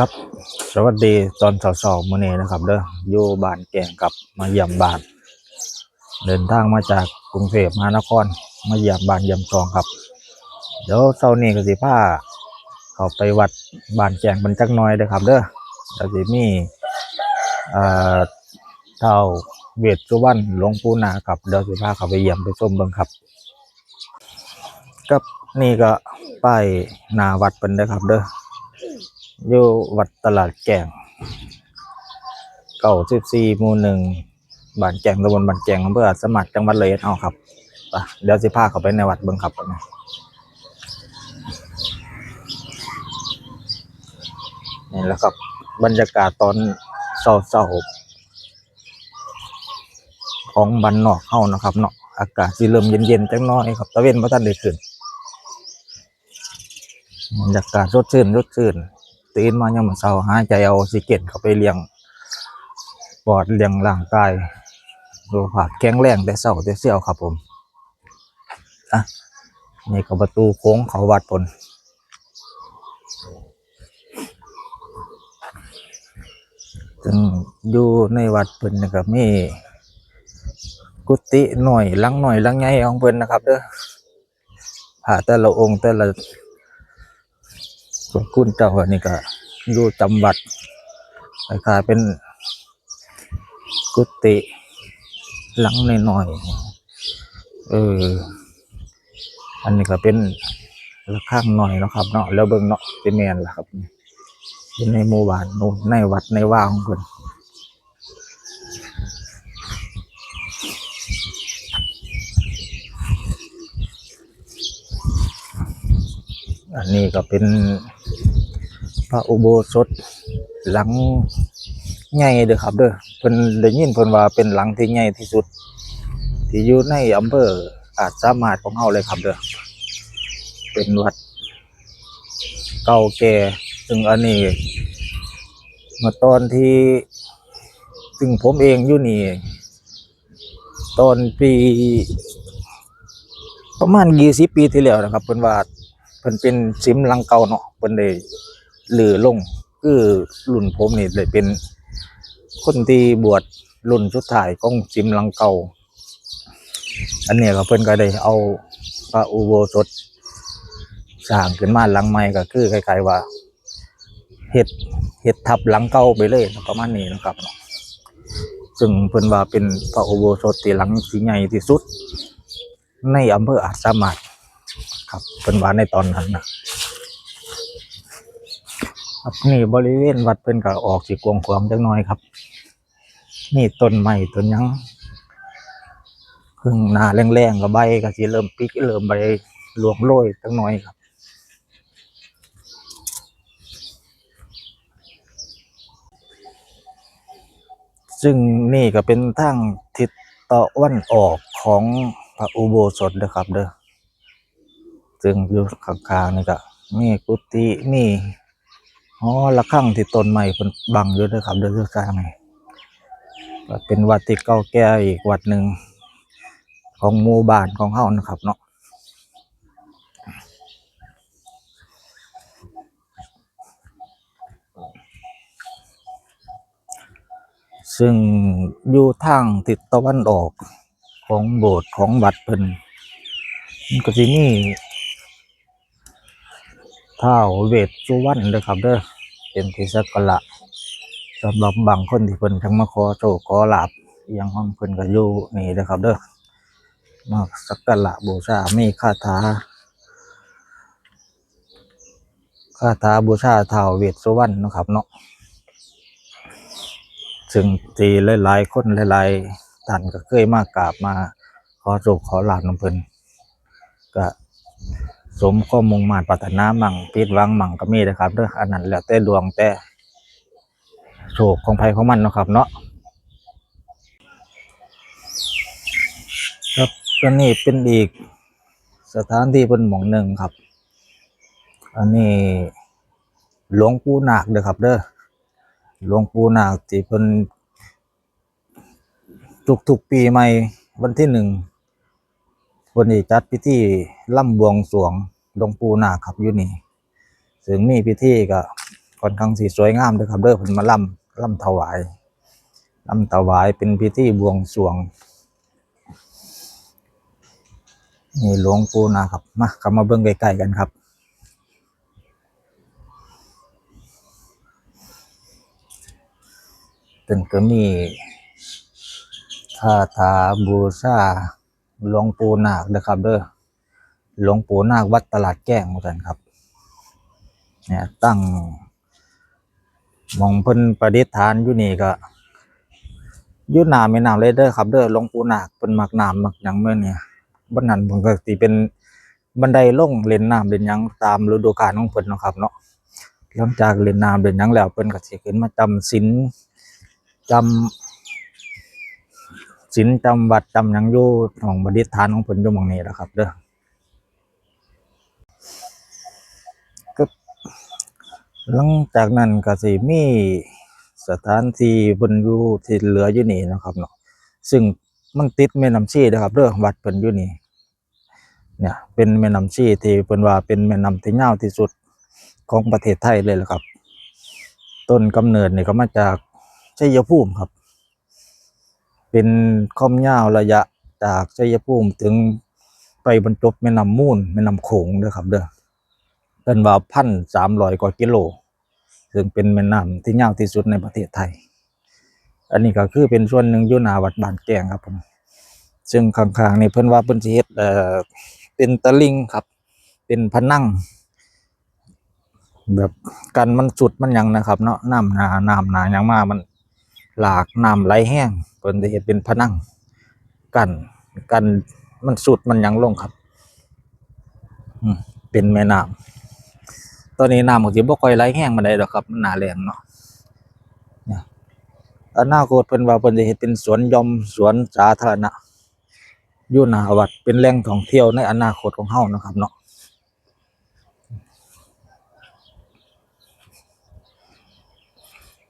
ครับ สวัสดีตอนสาวๆมื้อนี้นะครับเด้ออยู่บ้านแกงกับมาเยี่ยมบ้าน เดินทางมาจากกรุงเทพมหานครมาเยี่ยมบ้านเยี่ยมซองครับ เดี๋ยวเช้านี้ก็สิพาเขาไปวัดบ้านแกงเป็นจักหน่อยเด้อครับ เด้อแล้วสิมีเอ่อเท่าเวทสุวรรณหลวงปู่นาครับเดี๋ยวสิพาเขาไปเยี่ยมไปชมเบิ่งครับกับนี่ก็ป้ายนาวัดเป็นเด้อครับเด้อ อยู่วัดตลาดแก่งเก่าสิบสี่หมู่หนึ่งบ้านแก่งตำบลบ้านแก่งอำเภออาจสมัครจังหวัดเลยเอ็ดเอาครับไปเดี๋ยวสิพาเขาไปในวัดเบิ่งครับนะนี่แหละครับ บรรยากาศตอนเศร้าๆของบ้านนอกเฮานะครับเนาะอากาศสิเริ่มเย็นๆจังน้อยครับตะเวนบ่ทันได้ขึ้นบรรยากาศสดชื่นสดชื่น ตื่นมายามมื้อเช้าหายใจเอาออกซิเจนเข้าไปเลี้ยงปอดเลี้ยงร่างกายดูผาดแข็งแรงแต่เช้าแต่เสี้ยวครับผมอะนี่ก็ประตูโค้งเขาวัดผลซึ่งอยู่ในวัดเพิ่นนะครับมีกุฏิหน่อยหลังหน่อยหลังใหญ่ของเพิ่นนะครับเด้อพระแต่ละองค์แต่ละ ส่วนคุณเจ้าอันนี้ก็อยู่จำวัดคล้าเป็นกุฏิหลังน้อยๆเออ อันนี้ก็เป็นระฆังหน่อยนะครับเนาะแล้วเบิ่งเนาะเป็นแมนล่ะครับในหมู่บ้านนู่นในวัดในว่าของเพิ่นอันนี้ก็เป็น พระอุโบสถหลังใหญ่เด้อครับเด้อเพิ่นได้ยินเพิ่นว่าเป็นหลังที่ใหญ่ที่สุด ที่อยู่ในอำเภออาจสามารถของเฮาเลยครับเด้อเป็นวัดเก่าแก่ซึ่งอันนี้เมื่อตอนที่ซึ่งผมเองอยู่นี่ตอนปีประมาณ20ปีที่แล้วนะครับเพิ่นว่าเพิ่นเป็นซิมหลังเก่าเนาะเพิ่นได้ หลือลงคือรุ่นผมนี่ได้เป็นคนที่บวชรุ่นสุดท้ายของซิมหลังเก่า อันเนี้ยก็เพิ่นก็ได้เอาพระอุโบสถสร้างขึ้นมาหลังใหม่ก็คือคล้ายๆว่าเฮ็ดเฮ็ดทับหลังเก่าไปเลยประมาณนี้นะครับเนาะซึ่งเพิ่นว่าเป็นพระอุโบสถที่หลังที่ใหญ่ที่สุด ในอำเภออาจสามารถครับเป็นว่าในตอนนั้นนะ ครับนี่บริเวณวัดเป็นก็ออกสีกวงขวางจังน้อยครับ นี่ต้นไม้ต้นยังพึ่งหนาแรงๆกับใบก็สิเริ่มปิกเริ่มใบหลวงโรยจังน้อยครับซึ่งนี่ก็เป็นทางทิศตะวันออกของพระอุโบสถนะครับเด้อซึ่งอยู่ข้างๆนี่ก็มีกุฏิมี อ๋อระฆังที่ต้นไม้เพิ่นบังอยู่เด้อครับเด้อข้างนี่เป็นวัดที่เก่าแก่อีกวัดหนึ่งของหมู่บ้านของเฮานะครับเนาะซึ่งอยู่ทางทิศตะวันออกของโบสถ์ของวัดเพิ่นมันก็สิมี ท้าวเวทสุวรรณเด้อครับเด้อเป็นที่สักการะสำหรับบางคนที่เพิ่นทั้งมาขอโชคขอลาบอหยังของเพิ่นก็อยู่นี่เด้อครับเด้อมาสักการะบูชามีคาถาคาถาบูชาท้าวเวทสุวรรณนะครับเนาะซึ่งที่หลายๆคนหลายๆท่านก็เคยมากราบมาขอโชคขอลาบนำเพิ่นก็ สมความมุ่งมา่ปรารถนามั่งผิดวังมั่งก็มีนะครับเด้ออันนั้นแล้วแต่ดวงแต่โชคของภัยของมันเนาะครับ เนาะครับก็นี่เป็นอีกสถานที่เป็นหม่องหนึ่งครับ อันนี้หลวงปู่นาคเด้อครับ เด้อหลวงปู่นาคที่เพิ่นทุกๆปีใหม่วันที่หนึ่ง วันนี้จัดพิธีล่ำบวงสวงหลวงปู่นาคครับอยู่นี่ซึ่งมีพิธีก็ค่อนข้างสีสวยงามด้อครับเด้อเพิ่นมาล่ำล่ำถวายล่ำถวายเป็นพิธีบวงสวงนี่หลวงปู่นะครับมาเข้ามาเบิ่งใกล้ๆกันครับตึงก็มีคาถาบูชา หลวงปู่นาคนะครับ เด้อหลวงปู่นาควัดตลาดแก้งเหมือนกันครับ เนี่ยตั้งมองเพิ่นประดิษฐานอยู่นี่ก็อยู่หน้าแม่น้ำเลยเด้อครับ เด้อหลวงปู่นาคเพิ่นมักน้ำมักหยังเมื่อเนี่ยบันนั้นเพิ่นก็สิเป็นบันไดลงเล่นน้ำเล่นยังตามฤดูกาลของเพิ่นนะครับ เนาะหลังจากเล่นน้ำเล่นยังแล้วเพิ่นก็สิขึ้นมาจำศีลจำ ศีลจำวัดจำยังอยู่ของประดิษฐานของเพิ่นอยู่หมองนี้แหละครับ เด้อหลังจากนั้นก็สิมีสถานที่เพิ่นอยู่ที่เหลืออยู่นี่นะครับเนาะซึ่งมันติดแม่น้ำชีนะครับเด้อวัดเพิ่นอยู่นี่เนี่ยเป็นแม่น้ำชีที่เพิ่นว่าเป็นแม่น้ำที่ยาวที่สุดของประเทศไทยเลยแหละครับ ต้นกำเนิดเนี่ยก็มาจากชัยภูมิครับ เป็นความยาวระยะจากชัยภูมิถึงไปบรรจบแม่น้ำมูลแม่น้ำโขงเด้อครับเด้อเป็นว่าพันสามร้อยกว่ากิโล ซึ่งเป็นแม่น้ำที่ยาวที่สุดในประเทศไทย อันนี้ก็คือเป็นส่วนหนึ่งยู่หนาวัดบานแกงครับผม ซึ่งข้างๆนี่เพิ่นว่าเพิ่นสิเฮ็ดเอ่อเป็นตะลิงครับ เป็นพนังแบบกันมันสุดมันยังนะครับ เนาะน้ำหนาน้ำหนายังมามัน หลากน้ำไหลแห้งเพิ่นสิเฮ็ดเป็นพนังกันกันมันสุดมันยังลงครับเป็นแม่น้ำตอนนี้น้ำของสิบ่ค่อยไหลแห้งมาได้ดอกครับมันหนาแรงเนาะเนี่ยอนาคตเพิ่นว่าเพิ่นจะเฮ็ดเป็นสวนยอมสวนสาธารณะอยู่หน้าวัดเป็นแหล่งท่องเที่ยวในอนาคตของเฮานะครับเนาะอื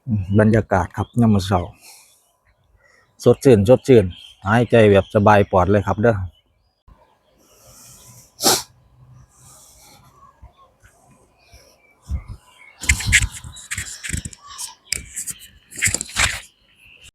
ม บรรยากาศครับยามมื้อเช้าสดชื่นสดชื่นหายใจแบบสบายปลอดเลยครับเด้อ